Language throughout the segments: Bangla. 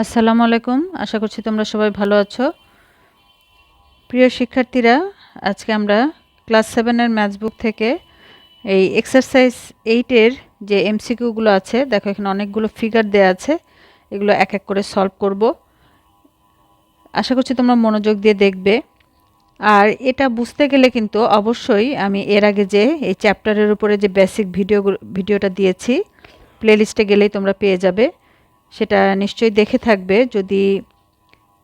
আসসালামু আলাইকুম। আশা করছি তোমরা সবাই ভালো আছো। প্রিয় শিক্ষার্থীরা, আজকে আমরা ক্লাস সেভেনের ম্যাথস বুক থেকে এই এক্সারসাইজ এইটের যে এমসিকিউগুলো আছে, দেখো এখানে অনেকগুলো ফিগার দেওয়া আছে, এগুলো এক এক করে সলভ করব। আশা করছি তোমরা মনোযোগ দিয়ে দেখবে। আর এটা বুঝতে গেলে কিন্তু অবশ্যই আমি এর আগে যে এই চ্যাপ্টারের উপরে যে বেসিক ভিডিও ভিডিওটা দিয়েছি, প্লেলিস্টে গেলেই তোমরা পেয়ে যাবে। সেটা নিশ্চয়ই দেখে থাকবে। যদি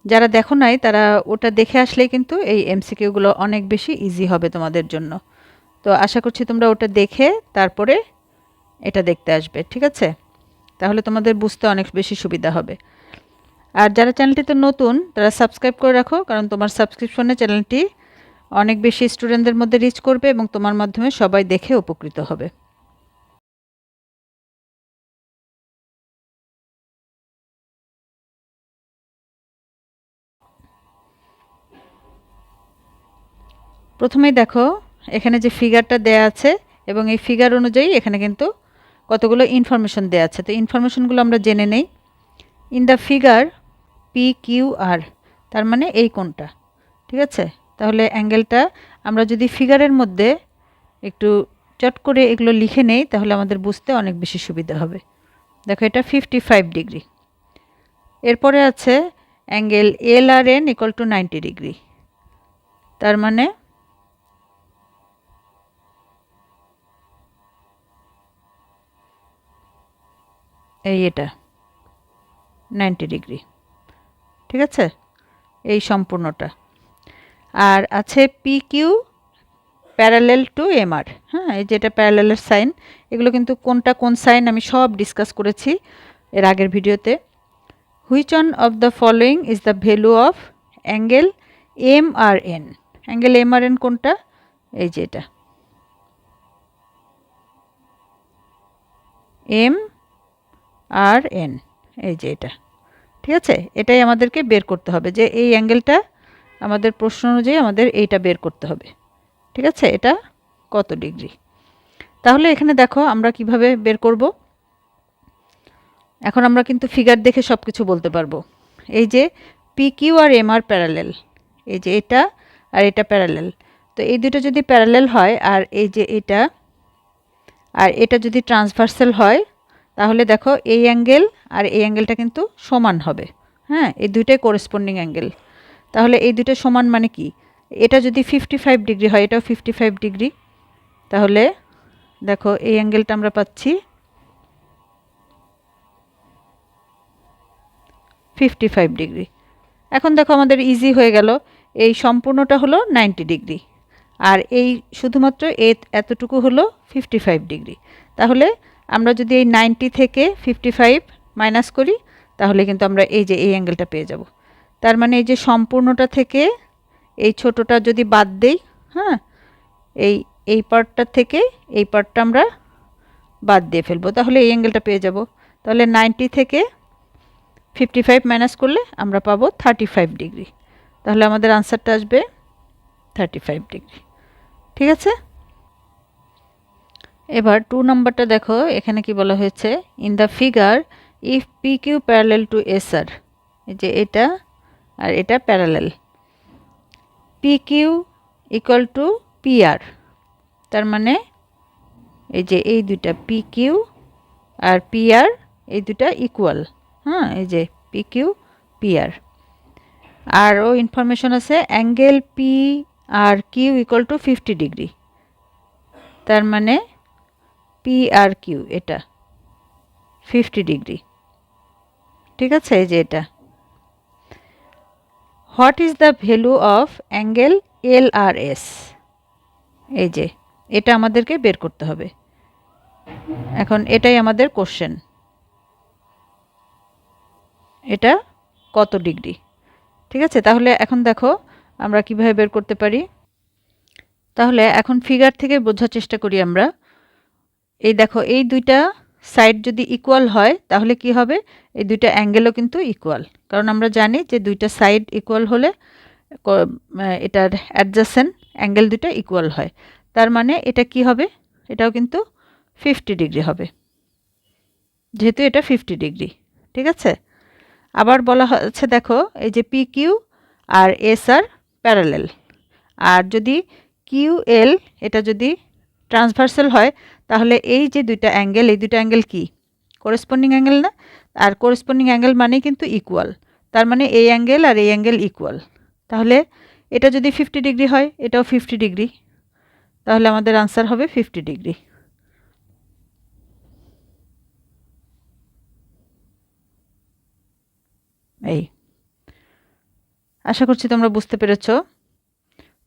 যারা দেখো নাই, তারা ওটা দেখে আসলেই কিন্তু এই এমসিকিউগুলো অনেক বেশি ইজি হবে তোমাদের জন্য। তো আশা করছি তোমরা ওটা দেখে তারপরে এটা দেখতে আসবে, ঠিক আছে? তাহলে তোমাদের বুঝতে অনেক বেশি সুবিধা হবে। আর যারা চ্যানেলটিতে নতুন, তারা সাবস্ক্রাইব করে রাখো, কারণ তোমার সাবস্ক্রিপশনে চ্যানেলটি অনেক বেশি স্টুডেন্টদের মধ্যে রিচ করবে এবং তোমার মাধ্যমে সবাই দেখে উপকৃত হবে। প্রথমেই দেখো, এখানে যে ফিগারটা দেয়া আছে এবং এই ফিগার অনুযায়ী এখানে কিন্তু কতগুলো ইনফরমেশন দেওয়া আছে। তো ইনফরমেশনগুলো আমরা জেনে নেই। In the figure P Q R তার মানে এই কোনটা ঠিক আছে? তাহলে অ্যাঙ্গেলটা আমরা যদি ফিগারের মধ্যে একটু চট করে এগুলো লিখে নেই, তাহলে আমাদের বুঝতে অনেক বেশি সুবিধা হবে। দেখো, এটা ফিফটি ফাইভ ডিগ্রি এরপরে আছে angle L R N equal to ninety degree তার মানে এই এটা। নাইনটি ডিগ্রি ঠিক আছে? এই সম্পূর্ণটা। আর আছে P Q parallel to MR হ্যাঁ এই যেটা প্যারালেলের সাইন এগুলো কিন্তু কোনটা কোন সাইন আমি সব ডিসকাস করেছি এর আগের ভিডিওতে। Which on of the following is the value of angle M R N angle M R N কোনটা? এই যে এটা। এম আর এন এই যে এটা। ঠিক আছে? এটাই আমাদেরকে বের করতে হবে যে এই অ্যাঙ্গেলটা আমাদের প্রশ্ন অনুযায়ী আমাদের এইটা বের করতে হবে। ঠিক আছে? এটা কত ডিগ্রি? তাহলে এখানে দেখো আমরা কীভাবে বের করব। এখন আমরা কিন্তু ফিগার দেখে সব কিছু বলতে পারব। এই যে পি কিউ আর এম আর প্যারালেল এই যে এটা আর এটা প্যারালেল তো এই দুটো যদি প্যারালেল হয় আর এই যে এটা, আর এটা যদি ট্রান্সভার্সাল হয় তাহলে দেখো এই অ্যাঙ্গেল আর এই অ্যাঙ্গেলটা কিন্তু সমান হবে। হ্যাঁ এই দুইটাই করেসপন্ডিং অ্যাঙ্গেল তাহলে এই দুটো সমান মানে কি? এটা যদি ফিফটি ফাইভ ডিগ্রি হয়, এটাও ফিফটি ফাইভ ডিগ্রি তাহলে দেখো এই অ্যাঙ্গেলটা আমরা পাচ্ছি ফিফটি ফাইভ ডিগ্রি এখন দেখো আমাদের ইজি হয়ে গেল। এই সম্পূর্ণটা হলো নাইনটি ডিগ্রি আর এই শুধুমাত্র এ এতটুকু হলো ফিফটি ফাইভ ডিগ্রি তাহলে আমরা যদি এই নাইনটি থেকে ফিফটি ফাইভ মাইনাস করি, তাহলে কিন্তু আমরা এই যে এই অ্যাঙ্গেলটা পেয়ে যাব। তার মানে এই যে সম্পূর্ণটা থেকে এই ছোটোটা যদি বাদ দেই হ্যাঁ এই এই পার্টটা থেকে এই পার্টটা আমরা বাদ দিয়ে ফেলব। তাহলে এই অ্যাঙ্গেলটা পেয়ে যাব। তাহলে নাইনটি থেকে ফিফটি ফাইভ মাইনাস করলে আমরা পাবো থার্টি ফাইভ ডিগ্রি। তাহলে আমাদের আনসারটা আসবে থার্টি ফাইভ ডিগ্রি। ঠিক আছে? এবার টু নাম্বারটা দেখো, এখানে কি বলা হয়েছে? In the figure if P Q parallel to S R যে এটা আর এটা parallel P Q equal to P R তার মানে এই যে এই দুটা পি কিউ আর পি আর এই দুটা ইকুয়াল হ্যাঁ এই যে পি কিউ পি আর আরও ইনফরমেশন আছে angle P R Q equal to fifty degree তার মানে পি আর কিউ এটা। ফিফটি ডিগ্রি ঠিক আছে, এই যে এটা। What is the value of angle L R S এই যে, এটা আমাদেরকে বের করতে হবে। এখন এটাই আমাদের কোশ্চেন এটা কত ডিগ্রি ঠিক আছে, তাহলে এখন দেখো, আমরা কীভাবে বের করতে পারি। তাহলে এখন ফিগার থেকে বোঝার চেষ্টা করি আমরা। এই দেখো, এই দুইটা সাইড যদি ইকুয়াল হয়, তাহলে কি হবে? এই দুইটা অ্যাঙ্গেলও কিন্তু ইকুয়াল কারণ আমরা জানি যে দুইটা সাইড ইকুয়াল হলে এটার অ্যাডজাসেন্ট অ্যাঙ্গেল দুইটা ইকুয়াল হয়। তার মানে এটা কি হবে? এটাও কিন্তু ফিফটি ডিগ্রি হবে। যেহেতু এটা ফিফটি ডিগ্রি ঠিক আছে? আবার বলা হচ্ছে, দেখো, এই যে পি কিউ আর এস আর প্যারালেল আর যদি কিউ এল এটা যদি ট্রান্সভার্সাল হয় তাহলে এই যে দুইটা অ্যাঙ্গেল, এই দুইটা অ্যাঙ্গেল কি? করেসপন্ডিং অ্যাঙ্গেল না? আর করেসপন্ডিং অ্যাঙ্গেল মানেই কিন্তু ইকুয়াল তার মানে এই অ্যাঙ্গেল আর এই অ্যাঙ্গেল ইকুয়াল তাহলে এটা যদি ফিফটি ডিগ্রি হয়, এটাও ফিফটি ডিগ্রি তাহলে আমাদের আনসার হবে ফিফটি ডিগ্রি এই। আশা করছি তোমরা বুঝতে পেরেছ।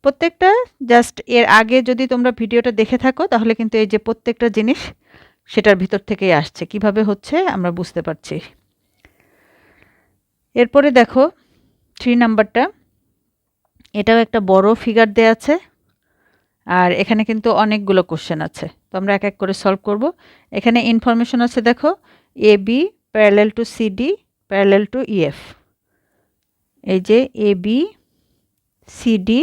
প্রত্যেকটা জাস্ট এর আগে যদি তোমরা ভিডিওটা দেখে থাকো, তাহলে কিন্তু এই যে প্রত্যেকটা জিনিস সেটার ভিতর থেকেই আসছে। কীভাবে হচ্ছে আমরা বুঝতে পারছি। এরপরে দেখো থ্রি নাম্বারটা এটাও একটা বড় ফিগার দেয়া আছে, আর এখানে কিন্তু অনেকগুলো কোশ্চেন আছে। তো আমরা এক এক করে সলভ করব। এখানে ইনফরমেশন আছে দেখো A B parallel to CD parallel to EF এই যে এ বি সিডি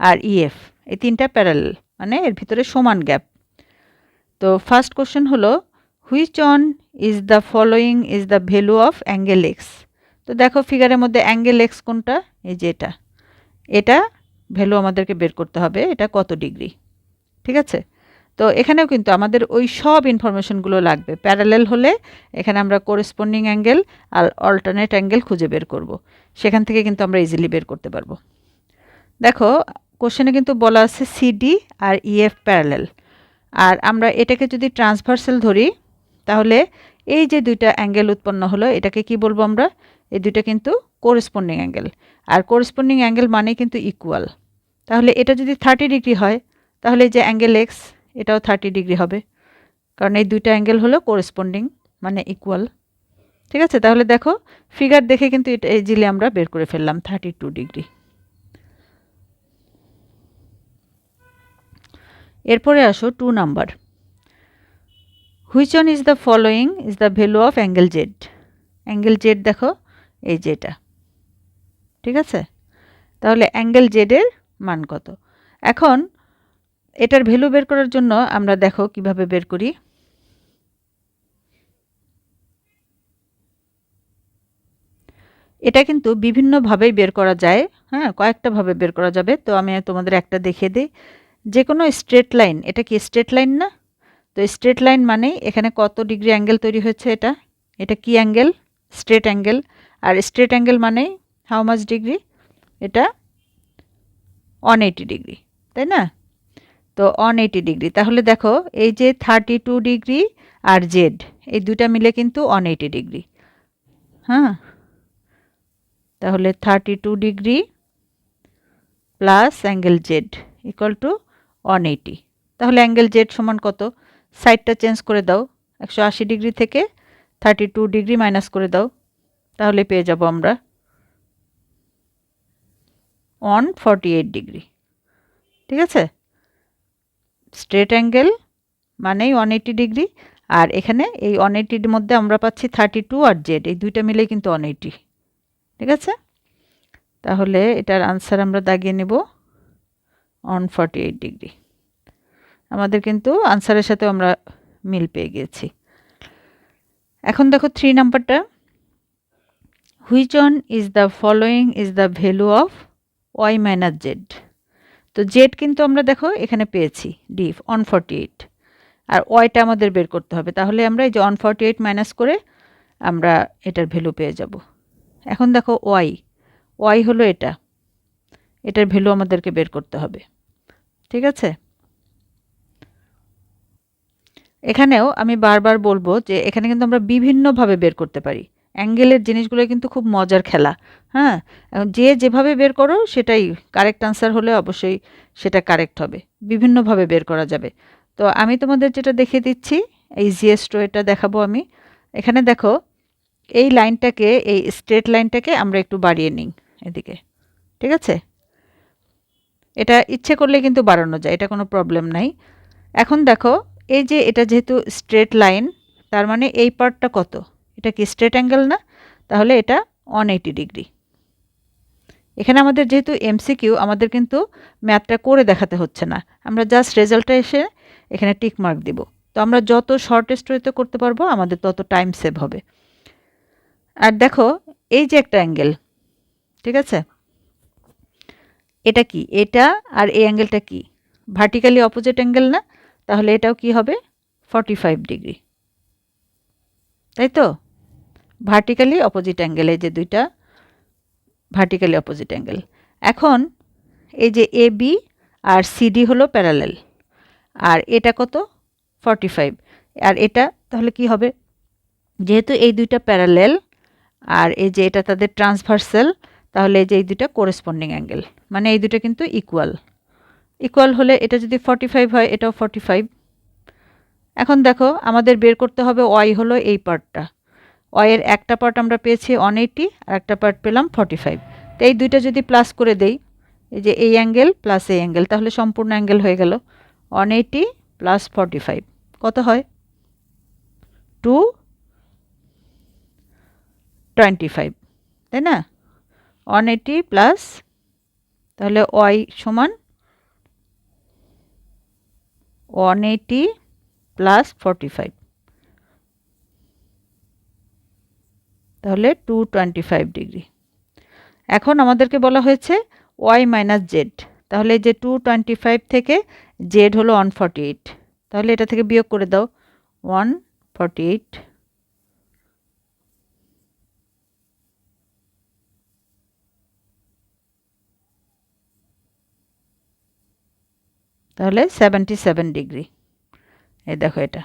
আর ইএফ এই তিনটা প্যারাল মানে এর ভিতরে সমান গ্যাপ তো ফার্স্ট কোশ্চেন হলো which on is the following is the value of angle X তো দেখো ফিগারের মধ্যে অ্যাঙ্গেল এক্স কোনটা? এই যে এটা। এটা ভ্যালু আমাদেরকে বের করতে হবে, এটা কত ডিগ্রি ঠিক আছে? তো এখানেও কিন্তু আমাদের ওই সব ইনফরমেশনগুলো লাগবে। প্যারালেল হলে এখানে আমরা করেসপন্ডিং অ্যাঙ্গেল আর অল্টারনেট অ্যাঙ্গেল খুঁজে বের করব। সেখান থেকে কিন্তু আমরা ইজিলি বের করতে পারব। দেখো কোশ্চেনে কিন্তু বলা আছে সিডি আর ইএফ প্যারালেল আর আমরা এটাকে যদি ট্রান্সভার্সাল ধরি, তাহলে এই যে দুইটা অ্যাঙ্গেল উৎপন্ন হলো, এটাকে কি বলব আমরা? এই দুইটা কিন্তু কোরেসপন্ডিং অ্যাঙ্গেল আর কোরেসপন্ডিং অ্যাঙ্গেল মানে কিন্তু ইকুয়াল তাহলে এটা যদি থার্টি ডিগ্রি হয়, তাহলে যে অ্যাঙ্গেল এক্স এটাও থার্টি ডিগ্রি হবে। কারণ এই দুইটা অ্যাঙ্গেল হলো কোরেসপন্ডিং মানে ইকুয়াল ঠিক আছে? তাহলে দেখো ফিগার দেখে কিন্তু এটা ইজিলি আমরা বের করে ফেললাম থার্টি টু ডিগ্রি এরপরে আসো two number. Which on is the following is the value of angle Z angle Z দেখো, এই যেটা ঠিক আছে? তাহলে অ্যাঙ্গেল জেডের মান কত? এখন এটার ভ্যালু বের করার জন্য আমরা দেখো কীভাবে বের করি। এটা কিন্তু বিভিন্নভাবেই বের করা যায় হ্যাঁ কয়েকটা ভাবে বের করা যাবে। তো আমি তোমাদের একটা দেখিয়ে দিই। যে কোনো স্ট্রেট লাইন এটা কি স্ট্রেট লাইন না? তো স্ট্রেট লাইন মানেই এখানে কত ডিগ্রি অ্যাঙ্গেল তৈরি হয়েছে এটা? এটা কি অ্যাঙ্গেল স্ট্রেট অ্যাঙ্গেল আর স্ট্রেট অ্যাঙ্গেল মানেই হাউ মাচ ডিগ্রি এটা ওয়ান এইটি ডিগ্রি তাই না? তো ওয়ান এইটি ডিগ্রি তাহলে দেখো, এই যে থার্টি টু ডিগ্রি আর জেড এই দুটা মিলে কিন্তু ওয়ান এইটি ডিগ্রি হ্যাঁ? তাহলে thirty two degree plus angle Z equal to one eighty তাহলে অ্যাঙ্গেল জেড সমান কত? সাইডটা চেঞ্জ করে দাও, একশো আশি ডিগ্রি থেকে থার্টি টু ডিগ্রি মাইনাস করে দাও, তাহলে পেয়ে যাব আমরা ওয়ান ফর্টি এইট ডিগ্রি ঠিক আছে? স্ট্রেট অ্যাঙ্গেল মানেই ওয়ান এইটি ডিগ্রি আর এখানে এই ওয়ান এইটির মধ্যে আমরা পাচ্ছি থার্টি টু আর জেড এই দুইটা মিলেই কিন্তু ওয়ান এইটি ঠিক আছে? তাহলে এটার আনসার আমরা দাগিয়ে নেব। ওয়ান ফর্টি এইট ডিগ্রি আমাদের কিন্তু আনসারের সাথে আমরা মিল পেয়ে গিয়েছি এখন দেখো থ্রি নাম্বারটা which on is the following is the value of Y minus Z তো জেড কিন্তু আমরা দেখো এখানে পেয়েছি ডি ওয়ান ফর্টি এইট আর ওয়াইটা আমাদের বের করতে হবে। তাহলে আমরা এই যে ওয়ান ফর্টি এইট মাইনাস করে আমরা এটার ভ্যালু পেয়ে যাব। এখন দেখো ওয়াই ওয়াই হলো এটা। এটার ভ্যালু আমাদেরকে বের করতে হবে। ঠিক আছে? এখানেও আমি বারবার বলব যে এখানে কিন্তু আমরা বিভিন্নভাবে বের করতে পারি। অ্যাঙ্গেলের জিনিসগুলো কিন্তু খুব মজার খেলা। হ্যাঁ? যে যেভাবে বের করো সেটাই কারেক্ট আনসার হলে অবশ্যই সেটা কারেক্ট হবে। বিভিন্নভাবে বের করা যাবে। তো আমি তোমাদের যেটা দেখিয়ে দিচ্ছি, এই জিএসটো এটা দেখাবো আমি। এখানে দেখো, এই লাইনটাকে এই স্ট্রেট লাইনটাকে আমরা একটু বাড়িয়ে নিই এদিকে। ঠিক আছে? এটা ইচ্ছে করলে কিন্তু বাড়ানো যায়, এটা কোনো প্রবলেম নাই। এখন দেখো, এই যে এটা যেহেতু স্ট্রেট লাইন তার মানে এই পার্টটা কত? এটা কি স্ট্রেট অ্যাঙ্গেল না? তাহলে এটা ওয়ান এইটি ডিগ্রি এখানে আমাদের যেহেতু এমসিকিউ আমাদের কিন্তু ম্যাথটা করে দেখাতে হচ্ছে না। আমরা জাস্ট রেজাল্টটা এসে এখানে টিক মার্ক দিব। তো আমরা যত শর্টেস্ট ওয়েতে করতে পারব, আমাদের তত টাইম সেভ হবে। আর দেখো, এই যে একটা অ্যাঙ্গেল ঠিক আছে? এটা কি? এটা আর এই অ্যাঙ্গেলটা কি? ভার্টিক্যালি অপোজিট অ্যাঙ্গেল না? তাহলে এটাও কি হবে? ফর্টি ফাইভ ডিগ্রি তাই তো? ভার্টিক্যালি অপোজিট অ্যাঙ্গেল এই যে দুইটা ভার্টিক্যালি অপোজিট অ্যাঙ্গেল এখন এই যে এ বি আর সিডি হলো প্যারালেল আর এটা কত? ফর্টি ফাইভ আর এটা তাহলে কি হবে? যেহেতু এই দুইটা প্যারালেল আর এই যে এটা তাদের ট্রান্সভার্সাল তাহলে এই যে এই দুইটা কোরেসপন্ডিং অ্যাঙ্গেল মানে এই দুটো কিন্তু ইকুয়াল ইকুয়াল হলে এটা যদি ফর্টি ফাইভ হয়, এটাও ফর্টি ফাইভ এখন দেখো, আমাদের বের করতে হবে ওয়াই হলো এই পার্টটা। ওয়াইয়ের একটা পার্ট আমরা পেয়েছি ওয়ান এইটি আর একটা পার্ট পেলাম ফর্টি ফাইভ তো এই দুইটা যদি প্লাস করে দেই, এই যে এই অ্যাঙ্গেল প্লাস এই অ্যাঙ্গেল তাহলে সম্পূর্ণ অ্যাঙ্গেল হয়ে গেল one eighty plus forty five কত হয়? টু টোয়েন্টি ফাইভ তাই না? ওয়ান এইটি প্লাস তাহলে ওয়াই সমান one eighty plus forty five. তাহলে টু টোয়েন্টি ফাইভ ডিগ্রি। এখন আমাদেরকে বলা হয়েছে ওয়াই মাইনাস জেড। তাহলে যে টু টোয়েন্টি ফাইভ থেকে জেড হলো ওয়ান ফর্টি এইট। তাহলে এটা থেকে বিয়োগ করে দাও। ওয়ান ফর্টি এইট তাহলে সেভেন্টি সেভেন ডিগ্রি এই দেখো এটা।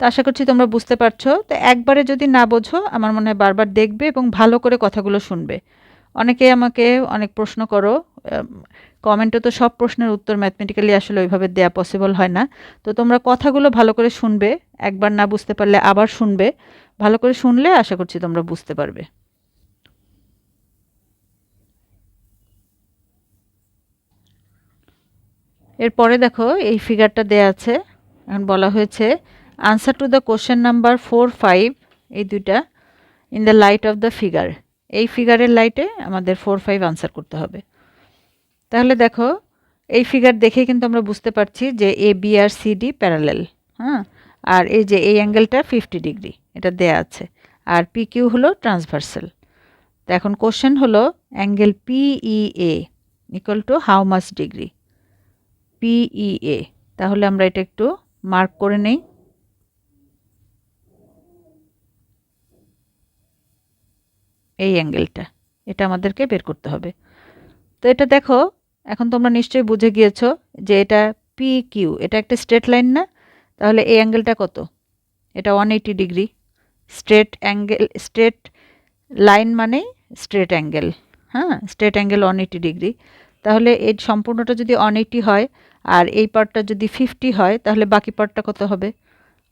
তো আশা করছি তোমরা বুঝতে পারছ। তো একবারে যদি না বোঝো, আমার মনে হয় বারবার দেখবে এবং ভালো করে কথাগুলো শুনবে। অনেকে আমাকে অনেক প্রশ্ন করো কমেন্টে তো সব প্রশ্নের উত্তর ম্যাথমেটিক্যালি আসলে ওইভাবে দেয়া পসিবল হয় না। তো তোমরা কথাগুলো ভালো করে শুনবে, একবার না বুঝতে পারলে আবার শুনবে। ভালো করে শুনলে আশা করছি তোমরা বুঝতে পারবে। এরপরে দেখো এই ফিগারটা দেয়া আছে। এখন বলা হয়েছে answer to the question number four five এই দুইটা in the light of the figure এই ফিগারের লাইটে আমাদের ফোর ফাইভ আনসার করতে হবে। তাহলে দেখো, এই ফিগার দেখে কিন্তু আমরা বুঝতে পারছি যে এ বি আর সি ডি প্যারালেল হ্যাঁ? আর এই যে এই অ্যাঙ্গেলটা ফিফটি ডিগ্রি এটা দেয়া আছে। আর পি কিউ হলো ট্রান্সভার্সাল তো এখন কোশ্চেন হলো angle P A equal to how much degree P A তাহলে আমরা এটা একটু মার্ক করে নেই। এই অ্যাঙ্গেলটা, এটা আমাদেরকে বের করতে হবে। তো এটা দেখো, এখন তোমরা নিশ্চয়ই বুঝে গিয়েছ যে এটা পি কিউ এটা একটা স্ট্রেট লাইন না? তাহলে এই অ্যাঙ্গেলটা কত? এটা one eighty degree straight angle straight line মানে স্ট্রেট অ্যাঙ্গেল হ্যাঁ straight angle one eighty degree তাহলে এই সম্পূর্ণটা যদি ওয়ান এইটি হয় আর এই পার্টটা যদি ফিফটি হয়, তাহলে বাকি পার্টটা কত হবে?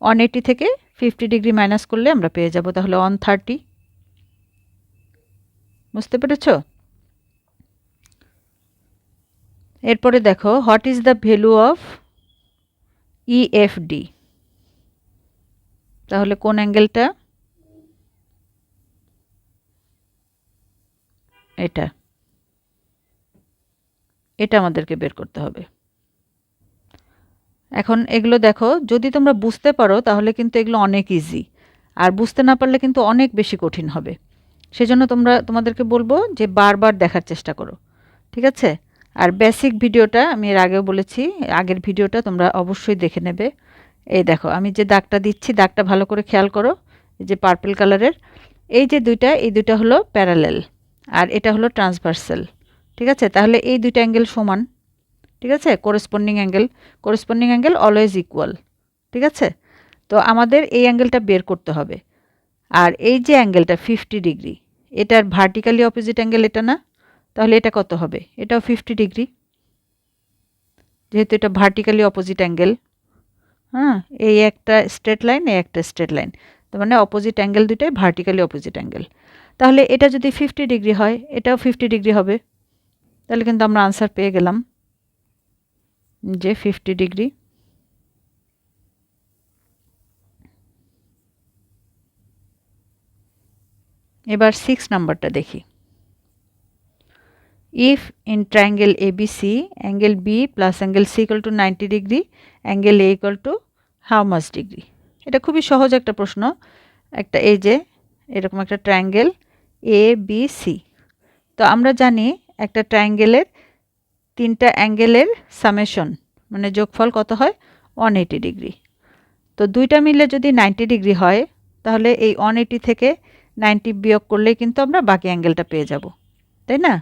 ওয়ান এইটি থেকে ফিফটি ডিগ্রি মাইনাস করলে আমরা পেয়ে যাব তাহলে ওয়ান থার্টি বুঝতে পেরেছ? এরপরে দেখো what is the value of EFD তাহলে কোন অ্যাঙ্গেলটা? এটা। এটা আমাদেরকে বের করতে হবে। এখন এগুলো দেখো, যদি তোমরা বুঝতে পারো, তাহলে কিন্তু এগুলো অনেক ইজি আর বুঝতে না পারলে কিন্তু অনেক বেশি কঠিন হবে। সেজন্য তোমরা, তোমাদেরকে বলব যে বারবার দেখার চেষ্টা করো, ঠিক আছে? আর বেসিক ভিডিওটা আমি এর আগেও বলেছি, আগের ভিডিওটা তোমরা অবশ্যই দেখে নেবে। এই দেখো, আমি যে দাগটা দিচ্ছি, দাগটা ভালো করে খেয়াল করো, এই যে পার্পল কালারের এই যে দুইটা, এই দুইটা হলো প্যারালেল আর এটা হলো ট্রান্সভার্সাল ঠিক আছে? তাহলে এই দুইটা অ্যাঙ্গেল সমান। ঠিক আছে? Corresponding angle corresponding angle always equal ঠিক আছে? তো আমাদের এই অ্যাঙ্গেলটা বের করতে হবে। আর এই যে অ্যাঙ্গেলটা ফিফটি ডিগ্রি এটার ভার্টিক্যালি অপোজিট অ্যাঙ্গেল এটা না? তাহলে এটা কত হবে? এটাও ফিফটি ডিগ্রি যেহেতু এটা ভার্টিক্যালি অপোজিট অ্যাঙ্গেল হ্যাঁ? এই একটা স্ট্রেট লাইন এই একটা স্ট্রেট লাইন তার মানে অপোজিট অ্যাঙ্গেল দুটাই ভার্টিক্যালি অপোজিট অ্যাঙ্গেল তাহলে এটা যদি ফিফটি ডিগ্রি হয়, এটাও ফিফটি ডিগ্রি হবে। তাহলে কিন্তু আমরা আনসার পেয়ে গেলাম। যে ফিফটি ডিগ্রি এবার সিক্স নাম্বারটা দেখি। If in triangle A B C angle B plus angle C equal to ninety degree angle A equal to how much degree এটা খুবই সহজ একটা প্রশ্ন। একটা এই যে, এরকম একটা ট্রায়াঙ্গেল এ বি সি তো আমরা জানি একটা ট্রায়াঙ্গেলের তিনটা অ্যাঙ্গেলের সামেশন মানে যোগফল কত হয়? ওয়ান এইটি ডিগ্রি তো দুইটা মিলে যদি নাইনটি ডিগ্রি হয়, তাহলে এই ওয়ান এইটি থেকে নাইনটি বিয়োগ করলেই কিন্তু আমরা বাকি অ্যাঙ্গেলটা পেয়ে যাব, তাই না?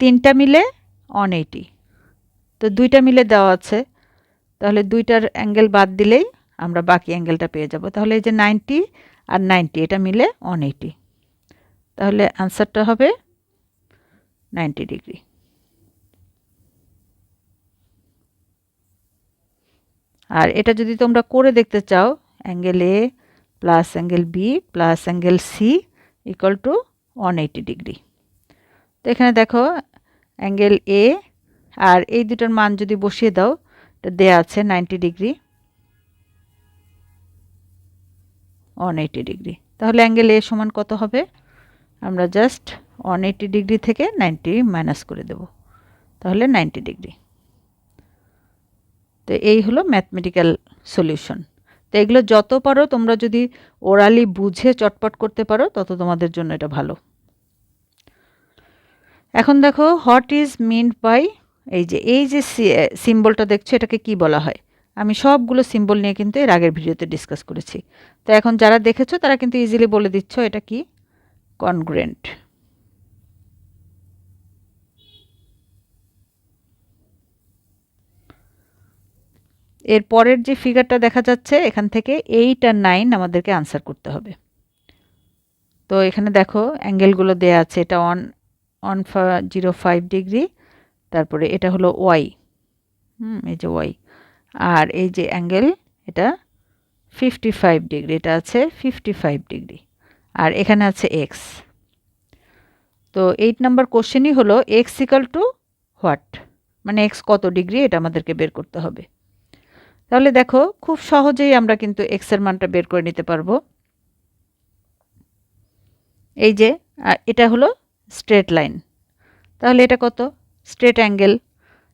তিনটা মিলে ওয়ান এইটি তো দুইটা মিলে দেওয়া আছে, তাহলে দুইটার অ্যাঙ্গেল বাদ দিলেই আমরা বাকি অ্যাঙ্গেলটা পেয়ে যাব। তাহলে এই যে নাইনটি আর নাইনটি এটা মিলে ওয়ান এইটি তাহলে আনসারটা হবে নাইনটি ডিগ্রি আর এটা যদি তোমরা করে দেখতে চাও angle A plus angle B plus angle C equal to one eighty degree তো এখানে দেখো অ্যাঙ্গেল এ আর এই দুটোর মান যদি বসিয়ে দাও, এটা দেয়া আছে ninety degree one eighty degree তাহলে অ্যাঙ্গেল এ সমান কত হবে? আমরা জাস্ট ওয়ান এইটি ডিগ্রি থেকে নাইনটি মাইনাস করে দেব। তাহলে নাইনটি ডিগ্রি তো এই হলো ম্যাথমেটিক্যাল সলিউশন তো এগুলো যত পারো তোমরা যদি ওরালি বুঝে চটপট করতে পারো, তত তোমাদের জন্য এটা ভালো। এখন দেখো হোয়াট ইজ মিনড বাই এই যে এই যে সিম্বলটা দেখছ, এটাকে কি বলা হয়? আমি সবগুলো সিম্বল নিয়ে কিন্তু এর আগের ভিডিওতে ডিসকাস করেছি। তো এখন যারা দেখেছ, তারা কিন্তু ইজিলি বলে দিচ্ছ এটা কি? কনগ্রেন্ট এর পরের যে ফিগারটা দেখা যাচ্ছে, এখান থেকে এইট আর নাইন আমাদেরকে আনসার করতে হবে। তো এখানে দেখো অ্যাঙ্গেলগুলো দেয়া আছে, এটা one one zero five degree তারপরে এটা হলো ওয়াই হুম, এই যে ওয়াই আর এই যে অ্যাঙ্গেল এটা ফিফটি ফাইভ ডিগ্রি এটা আছে ফিফটি ফাইভ ডিগ্রি আর এখানে আছে এক্স তো এইট নাম্বার কোশ্চেনই হলো এক্স ইকাল টু হোয়াট মানে এক্স কত ডিগ্রি এটা আমাদেরকে বের করতে হবে। তাহলে দেখো, খুব সহজেই আমরা কিন্তু এক্সের মানটা বের করে নিতে পারব। এই যে এটা হলো স্ট্রেট লাইন তাহলে এটা কত? স্ট্রেট অ্যাঙ্গেল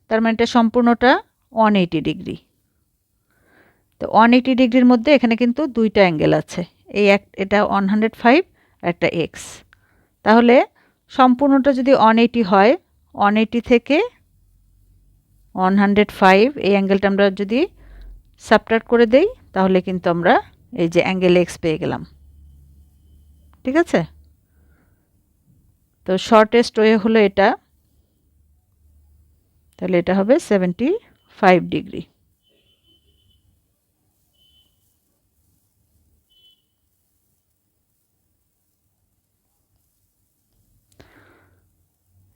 তার মানে এটা সম্পূর্ণটা ওয়ান এইটি ডিগ্রি তো ওয়ান এইটি ডিগ্রির মধ্যে এখানে কিন্তু দুইটা অ্যাঙ্গেল আছে। এই এক, এটা ওয়ান হান্ড্রেড ফাইভ একটা এক্স তাহলে সম্পূর্ণটা যদি ওয়ান এইটি হয় ওয়ান এইটি থেকে ওয়ান হান্ড্রেড ফাইভ এই অ্যাঙ্গেলটা আমরা যদি সাবট্রাক্ট করে দেই, তাহলে কিন্তু আমরা এই যে অ্যাঙ্গেল এক্স পেয়ে গেলাম। ঠিক আছে? তো শর্টেস্ট ওয়ে হলো এটা। তাহলে এটা হবে সেভেন্টি ফাইভ ডিগ্রি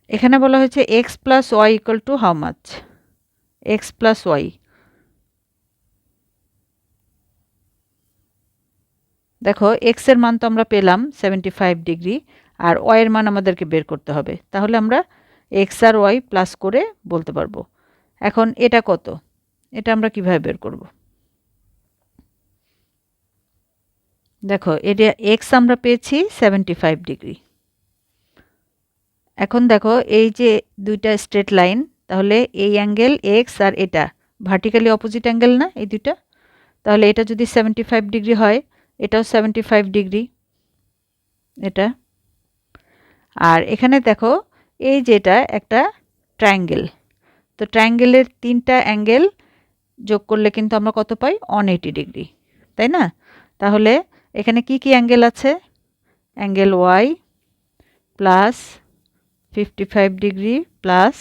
এখানে বলা হয়েছে X plus Y equal to how much X plus Y দেখো এক্সের মান তো আমরা পেলাম সেভেন্টি ফাইভ ডিগ্রি আর ওয়াইয়ের মান আমাদেরকে বের করতে হবে। তাহলে আমরা এক্স আর ওয়াই প্লাস করে বলতে পারব। এখন এটা কত? এটা আমরা কীভাবে বের করব? দেখো, এটা এক্স আমরা পেয়েছি সেভেন্টি ফাইভ ডিগ্রি এখন দেখো, এই যে দুইটা স্ট্রেট লাইন তাহলে এই অ্যাঙ্গেল এক্স আর এটা ভার্টিক্যালি অপোজিট অ্যাঙ্গেল না এই দুইটা? তাহলে এটা যদি সেভেন্টি ফাইভ ডিগ্রি হয় এটাও সেভেন্টি ফাইভ ডিগ্রি এটা। আর এখানে দেখো, এই যেটা একটা ট্রায়াঙ্গেল তো ট্রায়াঙ্গেলের তিনটা অ্যাঙ্গেল যোগ করলে কিন্তু আমরা কত পাই? ওয়ান এইটি ডিগ্রি তাই না? তাহলে এখানে কি কি অ্যাঙ্গেল আছে? Angle Y plus fifty five degree plus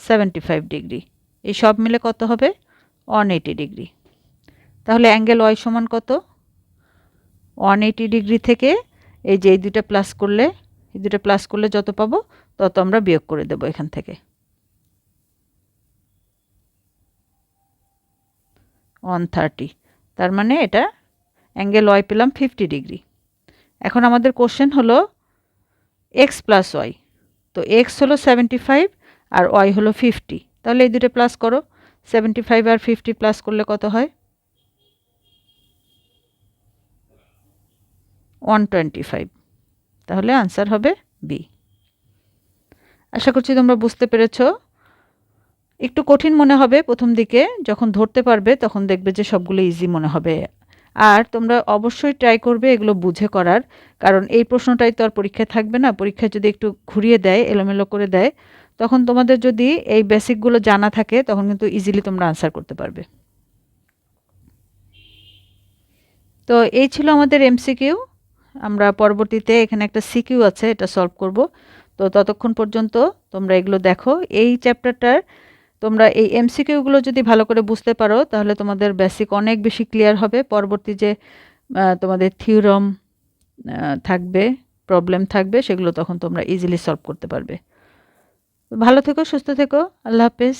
seventy five degree এই সব মিলে কত হবে? ওয়ান এইটি ডিগ্রি তাহলে অ্যাঙ্গেল ওয়াই সমান কত? ওয়ান এইটি ডিগ্রি থেকে এই যে এই দুটা প্লাস করলে, এই দুটো প্লাস করলে যত পাবো, তত আমরা বিয়োগ করে দেবো এখান থেকে। ওয়ান থার্টি তার মানে এটা অ্যাঙ্গেল ওয়াই পেলাম ফিফটি ডিগ্রি এখন আমাদের কোশ্চেন হলো এক্স প্লাস ওয়াই তো এক্স হলো সেভেন্টি ফাইভ আর ওয়াই হলো ফিফটি তাহলে এই দুটো প্লাস করো। সেভেন্টি ফাইভ আর ফিফটি প্লাস করলে কত হয়? ওয়ান টোয়েন্টি ফাইভ তাহলে আনসার হবে বি আশা করছি তোমরা বুঝতে পেরেছ। একটু কঠিন মনে হবে প্রথম দিকে, যখন ধরতে পারবে তখন দেখবে যে সবগুলো ইজি মনে হবে। আর তোমরা অবশ্যই ট্রাই করবে এগুলো বুঝে করার, কারণ এই প্রশ্নটাই তো আর পরীক্ষায় থাকবে না। পরীক্ষায় যদি একটু ঘুরিয়ে দেয়, এলোমেলো করে দেয়, তখন তোমাদের যদি এই বেসিকগুলো জানা থাকে, তখন কিন্তু ইজিলি তোমরা আনসার করতে পারবে। তো এই ছিল আমাদের এমসিকিউ আমরা পরবর্তীতে এখানে একটা সিকিউ আছে, এটা সলভ করব। তো ততক্ষণ পর্যন্ত তোমরা এগুলো দেখো। এই চ্যাপ্টারটার তোমরা এই এমসিকিউগুলো যদি ভালো করে বুঝতে পারো, তাহলে তোমাদের বেসিক অনেক বেশি ক্লিয়ার হবে। পরবর্তী যে তোমাদের থিওরম থাকবে প্রবলেম থাকবে, সেগুলো তখন তোমরা ইজিলি সলভ করতে পারবে। ভালো থেকো, সুস্থ থেকো। আল্লাহ হাফেজ।